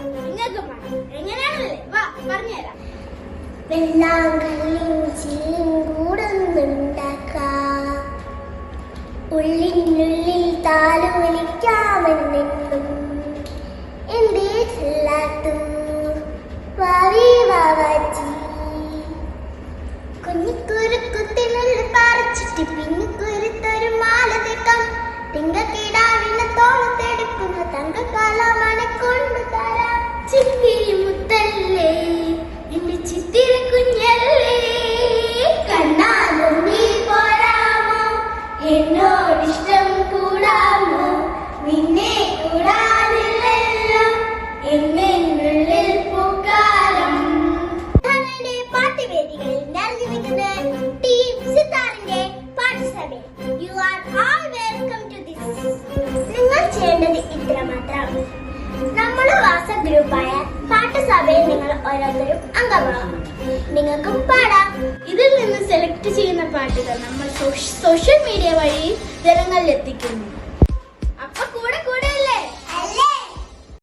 നിങ്ങൾക്ക് വാ ചില്ലിൻ കൂടുന്നുണ്ടാക്കാം. ഉള്ളിനുള്ളിൽ താലോലിക്കാമെന്നെന്നും എന്തേ ചെല്ലാത്തു. വാവി വാവാച്ചി കുഞ്ഞിക്കുരുക്കുത്തിനുള്ളിൽ പറിച്ചിട്ട് മാല തെക്കാം. തിങ്കക്കിടാവിനെ എന്നോടിഷ്ടം കൂടാമോ നിന്നെ കൂടാതില്ലല്ലോ. എന്നുള്ളിൽ പൂക്കാലം. ഞങ്ങളുടെ പാട്ടുവേദികളിൽ നിറഞ്ഞു നിൽക്കുന്ന ടീം സിത്താറിന്റെ പാഠശാല. You are all welcome to this നിങ്ങൾ ചെയ്യേണ്ടത് ഇത്രമാത്രം. നമ്മുടെ വാട്സപ്പ് ഗ്രൂപ്പായ പാട്ടുസഭയിൽ നിങ്ങൾ ഓരോരുത്തരും അംഗമാകും. നിങ്ങൾക്കും പാടാം. ഇതിൽ നിന്ന് സെലക്ട് ചെയ്യുന്ന പാട്ടുകൾ നമ്മൾ സോഷ്യൽ മീഡിയ വഴി ജനങ്ങളിൽ എത്തിക്കുന്നു